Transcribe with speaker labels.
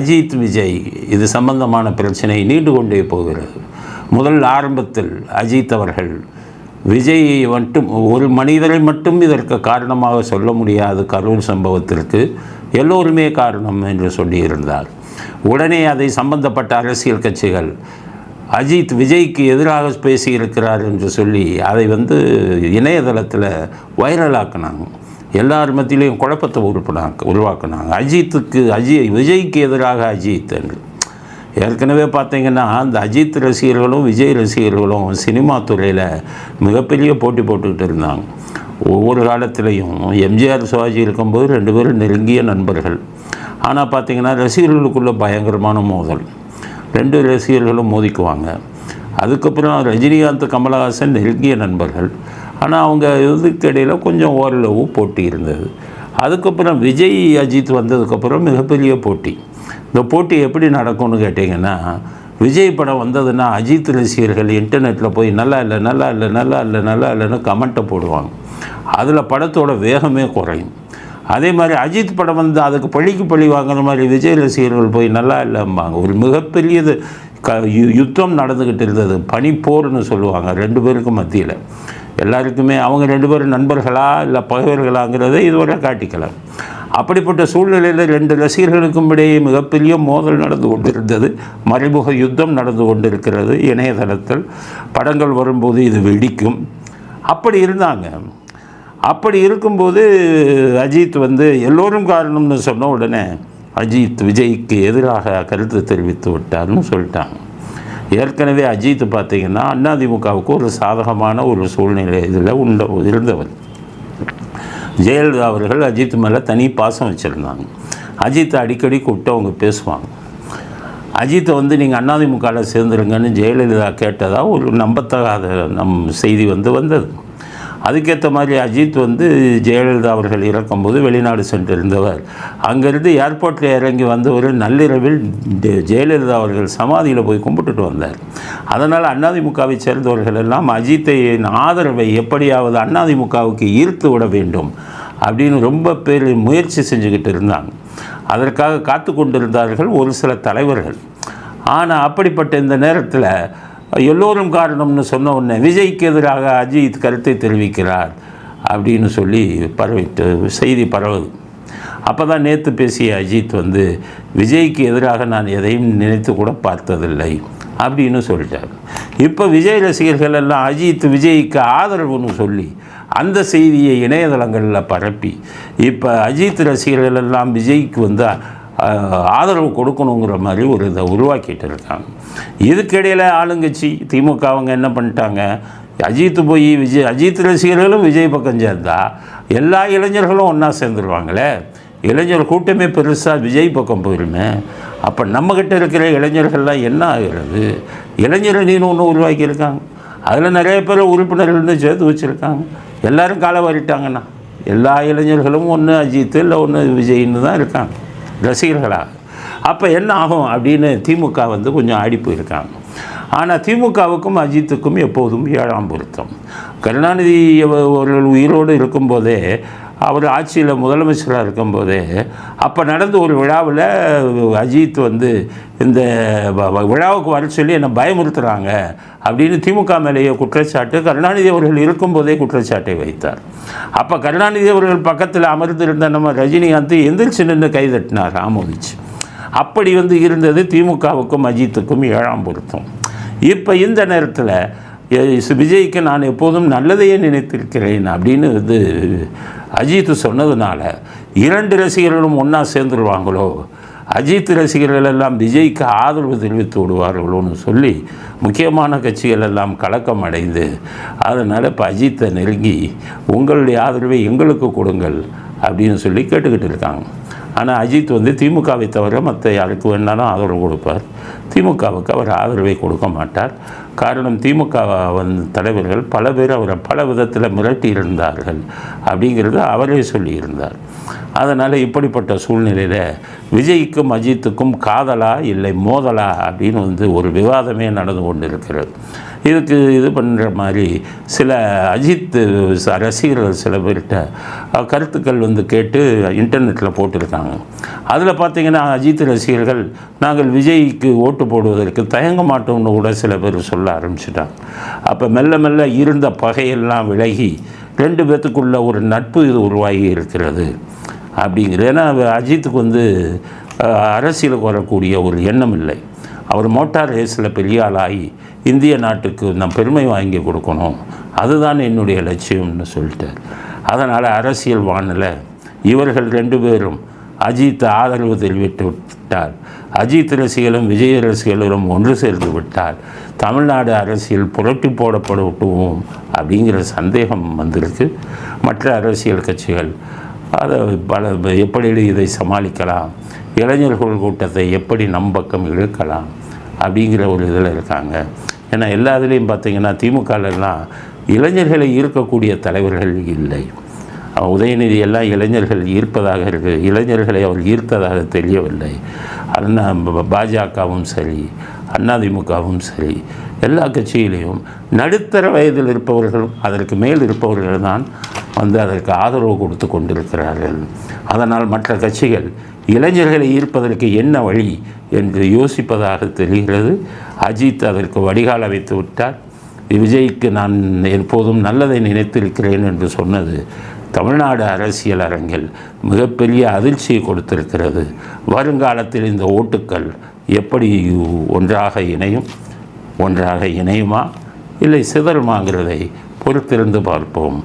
Speaker 1: அஜித் விஜய் இது சம்பந்தமான பிரச்சனை நீண்டு கொண்டே போகிறது. முதல் ஆரம்பத்தில் அஜித் அவர்கள் விஜயை மட்டும் ஒரு மனிதரை மட்டும் இதற்கு காரணமாக சொல்ல முடியாது கரூர் சம்பவத்திற்கு. எல்லோருமே காரணம் என்று சொல்லியிருந்தார். உடனே அதை சம்பந்தப்பட்ட அரசியல் கட்சிகள் அஜித் விஜய்க்கு எதிராக பேசியிருக்கிறார் என்று சொல்லி அதை வந்து இணையதளத்தில் வைரலாக்குனாங்க. எல்லார் மத்தியிலையும் குழப்பத்தை உருப்பினாங்க உருவாக்குனாங்க. அஜித்துக்கு அஜய் விஜய்க்கு எதிராக அஜித் என்று. ஏற்கனவே பார்த்தீங்கன்னா அந்த அஜித் ரசிகர்களும் விஜய் ரசிகர்களும் சினிமா துறையில் மிகப்பெரிய போட்டி போட்டுக்கிட்டு இருந்தாங்க. ஒவ்வொரு காலத்திலையும் எம்ஜிஆர் சிவாஜி இருக்கும்போது ரெண்டு பேரும் நெருங்கிய நண்பர்கள். ஆனால் பார்த்தீங்கன்னா ரசிகர்களுக்குள்ள பயங்கரமான மோதல். ரெண்டு ரசிகர்களும் மோதிக்குவாங்க. அதுக்கப்புறம் ரஜினிகாந்த் கமலஹாசன் நெருங்கிய நண்பர்கள். ஆனால் அவங்க இதுக்கு இடையில கொஞ்சம் ஓரளவு போட்டி இருந்தது. அதுக்கப்புறம் விஜய் அஜித் வந்ததுக்கப்புறம் மிகப்பெரிய போட்டி. இந்த போட்டி எப்படி நடக்கும்னு கேட்டிங்கன்னா விஜய் படம் வந்ததுன்னா அஜித் ரசிகர்கள் இன்டர்நெட்டில் போய் நல்லா இல்லை நல்லா இல்லை நல்லா இல்லை நல்லா இல்லைன்னு கமெண்ட்டை போடுவாங்க. அதில் படத்தோட வேகமே குறையும். அதே மாதிரி அஜித் படம் வந்து அதுக்கு பழிக்கு பழி வாங்குற மாதிரி விஜய் ரசிகர்கள் போய் நல்லா இல்லைம்பாங்க. ஒரு மிகப்பெரியது க யு- யுத்தம் நடந்துக்கிட்டு இருந்தது. பனிப்போர்னு சொல்லுவாங்க ரெண்டு பேருக்கும் மத்தியில். எல்லாருக்குமே அவங்க ரெண்டு பேரும் நண்பர்களா இல்லை பகைவர்களாங்கிறதை இதுவரை காட்டிக்கலாம் அப்படிப்பட்ட சூழ்நிலையில் ரெண்டு ரசிகர்களுக்கும் இடையே மிகப்பெரிய மோதல் நடந்து கொண்டிருந்தது. மறைமுக யுத்தம் நடந்து கொண்டிருக்கிறது. இணையதளத்தில் படங்கள் வரும்போது இது வெடிக்கும். அப்படி இருந்தாங்க. அப்படி இருக்கும்போது அஜித் வந்து எல்லோரும் காரணம்னு சொன்ன உடனே அஜித் விஜய்க்கு எதிராக கருத்து தெரிவித்து விட்டார்னு சொல்லிட்டாங்க. ஏற்கனவே அஜித் அண்ணா அதிமுகவுக்கு ஒரு சாதகமான ஒரு சூழ்நிலை இதில் உண்ட இருந்தவர். ஜெயலலிதா அவர்கள் அஜித் மேலே தனி பாசம் வச்சுருந்தாங்க. அஜித்தை அடிக்கடி கூப்பிட்டு அவங்க பேசுவாங்க. அஜித்தை வந்து நீங்கள் அண்ணாதிமுகவில் சேர்ந்துருங்கன்னு ஜெயலலிதா கேட்டதாக ஒரு நம்பத்தகாத நம் செய்தி வந்து வந்தது. அதுக்கேற்ற மாதிரி அஜித் வந்து ஜெயலலிதா அவர்கள் இறக்கும்போது வெளிநாடு சென்றிருந்தவர். அங்கேருந்து ஏர்போர்ட்டில் இறங்கி வந்தவர் நள்ளிரவில் ஜெயலலிதா அவர்கள் சமாதியில் போய் கும்பிட்டுட்டு வந்தார். அதனால் அண்ணாதிமுகவை சேர்ந்தவர்கள் எல்லாம் அஜித்தையின் ஆதரவை எப்படியாவது அண்ணாதிமுகவுக்கு ஈர்த்து விட வேண்டும் அப்படின்னு ரொம்ப பேர் முயற்சி செஞ்சுக்கிட்டு இருந்தாங்க. அதற்காக காத்து கொண்டிருந்தார்கள் ஒரு சில தலைவர்கள். ஆனால் அப்படிப்பட்ட இந்த நேரத்தில் எல்லோரும் காரணம்னு சொன்ன உடனே விஜய்க்கு எதிராக அஜித் கருத்தை தெரிவிக்கிறார் அப்படின்னு சொல்லி பரவிட்டு செய்தி பரவுது. அப்போ தான் நேற்று பேசிய அஜித் வந்து விஜய்க்கு எதிராக நான் எதையும் நினைத்து கூட பார்த்ததில்லை அப்படின்னு சொல்லிட்டார். இப்போ விஜய் ரசிகர்கள் எல்லாம் அஜித் விஜய்க்கு ஆதரவுன்னு சொல்லி அந்த செய்தியை இணையதளங்களில் பரப்பி இப்போ அஜித் ரசிகர்கள் எல்லாம் விஜய்க்கு வந்து ஆதரவு கொடுக்கணுங்கிற மாதிரி ஒரு இதை உருவாக்கிட்டு இருக்காங்க. இதுக்கிடையில் ஆளுங்கட்சி திமுக அவங்க என்ன பண்ணிட்டாங்க? அஜித் போய் விஜய் அஜித் ரசிகர்களும் விஜய் பக்கம் சேர்ந்தா எல்லா இளைஞர்களும் ஒன்றா சேர்ந்துருவாங்களே? இளைஞர் கூட்டமே பெருசாக விஜய் பக்கம் போயிருமே. அப்போ நம்மக்கிட்ட இருக்கிற இளைஞர்கள்லாம் என்ன ஆகிறது? இளைஞர் அணின்னு ஒன்று உருவாக்கியிருக்காங்க. அதில் நிறைய பேர் உறுப்பினர்கள்னு சேர்த்து வச்சுருக்காங்க. எல்லோரும் காலை வாரிட்டாங்கண்ணா எல்லா இளைஞர்களும் ஒன்று அஜித்து இல்லை ஒன்று விஜய்னு தான் இருக்காங்க. ரசிகர்களாக அப்போ என்ன ஆகும் அப்படின்னு திமுக வந்து கொஞ்சம் ஆடி போயிருக்காங்க ஆனால் திமுகவுக்கும் அஜித்துக்கும் எப்போதும் ஏழாம் பொருத்தம். கருணாநிதி அவர்கள் உயிரோடு இருக்கும்போதே அவர் ஆட்சியில் முதலமைச்சராக இருக்கும்போது அப்போ நடந்த ஒரு விழாவில் அஜித் வந்து இந்த விழாவுக்கு வர சொல்லி என்னை பயமுறுத்துகிறாங்க அப்படின்னு திமுக மேலேயே குற்றச்சாட்டு கருணாநிதி அவர்கள் இருக்கும்போதே குற்றச்சாட்டை வைத்தார். அப்போ கருணாநிதி அவர்கள் பக்கத்தில் அமர்ந்திருந்த நம்ம ரஜினிகாந்த் எந்திரிச்சு நின்று கைதட்டினார் ஆமோதிச்சு அப்படி வந்து இருந்தது திமுகவுக்கும் அஜித்துக்கும் ஏழாம் பொருத்தம். இப்போ இந்த நேரத்தில் விஜய்க்கு நான் எப்போதும் நல்லதையே நினைத்திருக்கிறேன் அப்படின்னு இது அஜித் சொன்னதுனால இரண்டு ரசிகர்களும் ஒன்றா சேர்ந்துருவாங்களோ? அஜித் ரசிகர்கள் எல்லாம் விஜய்க்கு ஆதரவு தெரிவித்து விடுவார்களோன்னு சொல்லி முக்கியமான கட்சிகள் எல்லாம் கலக்கம் அடைந்து அதனால் இப்போ அஜித்தை நெருங்கி உங்களுடைய ஆதரவை எங்களுக்கு கொடுங்கள் அப்படின்னு சொல்லி கேட்டுக்கிட்டு இருக்காங்க. ஆனால் அஜித் வந்து திமுகவை தவிர மற்ற யாருக்கு வேணாலும் ஆதரவு கொடுப்பார். திமுகவுக்கு அவர் ஆதரவை கொடுக்க மாட்டார். காரணம் திமுக வந்து தலைவர்கள் பல பேர் அவரை பல விதத்தில் மிரட்டியிருந்தார்கள் அப்படிங்கிறது அவரே சொல்லியிருந்தார். அதனால் இப்படிப்பட்ட சூழ்நிலையில் விஜய்க்கும் அஜித்துக்கும் காதலா இல்லை மோதலா அப்படின்னு வந்து ஒரு விவாதமே நடந்து கொண்டிருக்கிறது. இதுக்கு இது பண்ணுற மாதிரி சில அஜித் ரசிகர்கள் சில பேர்கிட்ட கருத்துக்கள் வந்து கேட்டு இன்டர்நெட்டில் போட்டிருக்காங்க. அதில் பார்த்தீங்கன்னா அஜித் ரசிகர்கள் நாங்கள் விஜய்க்கு ஓட்டு போடுவதற்கு தயங்க மாட்டோம்னு கூட சில பேர் சொல்ல ஆரம்பிச்சிட்டாங்க. அப்போ மெல்ல மெல்ல இருந்த பகையெல்லாம் விலகி ரெண்டு பேர்த்துக்குள்ள ஒரு நட்பு இது உருவாகி இருக்கிறது. அப்படிங்கிறது ஏன்னா அஜித்துக்கு வந்து அரசியலுக்கு வரக்கூடிய ஒரு எண்ணம் இல்லை. அவர் மோட்டார் ரேஸில் பெரிய ஆளாகி இந்திய நாட்டுக்கு நான் பெருமை வாங்கி கொடுக்கணும். அதுதான் என்னுடைய லட்சியம்னு சொல்லிட்டார். அதனால் அரசியல் வானில் இவர்கள் ரெண்டு பேரும் அஜித் ஆதரவு தெரிவித்து விட்டார். அஜித் ரசிகர்களும் விஜய் ரசிகர்களும் ஒன்று சேர்ந்து விட்டால் தமிழ்நாடு அரசியல் புரட்டி போடப்பட விட்டுவோம் அப்படிங்கிற சந்தேகம் வந்திருக்கு. மற்ற அரசியல் கட்சிகள் அதை பல எப்படி இதை சமாளிக்கலாம்? இளைஞர்கள் கூட்டத்தை எப்படி நம் பக்கம் இழுக்கலாம் அப்படிங்கிற ஒரு இதில் இருக்காங்க. ஏன்னா எல்லா இதுலேயும் பார்த்தீங்கன்னா திமுகலெல்லாம் இளைஞர்களை ஈர்க்கக்கூடிய தலைவர்கள் இல்லை. உதயநிதி எல்லாம் இளைஞர்கள் ஈர்ப்பதாக இருக்கு. இளைஞர்களை அவர் ஈர்த்ததாக தெரியவில்லை. அண்ணா பாஜகவும் சரி அதிமுகவும் சரி எல்லா கட்சியிலையும் நடுத்தர வயதில் இருப்பவர்களும் அதற்கு மேல் இருப்பவர்கள் தான் வந்து அதற்கு ஆதரவு கொடுத்து கொண்டிருக்கிறார்கள். அதனால் மற்ற கட்சிகள் இளைஞர்களை ஈர்ப்பதற்கு என்ன வழி என்று யோசிப்பதாக தெரிகிறது. அஜித் அதற்கு வடிகால் வைத்து விட்டார். விஜய்க்கு நான் எப்போதும் நல்லதை நினைத்திருக்கிறேன் என்று சொன்னது தமிழ்நாடு அரசியல் அரங்கில் மிகப்பெரிய அதிர்ச்சியை கொடுத்திருக்கிறது. வருங்காலத்தில் இந்த ஓட்டுக்கள் எப்படி ஒன்றாக இணையும் ஒன்றாக இணையுமா? இல்லை சிதறுமாங்கிறதை பொறுத்திருந்து பார்ப்போம்.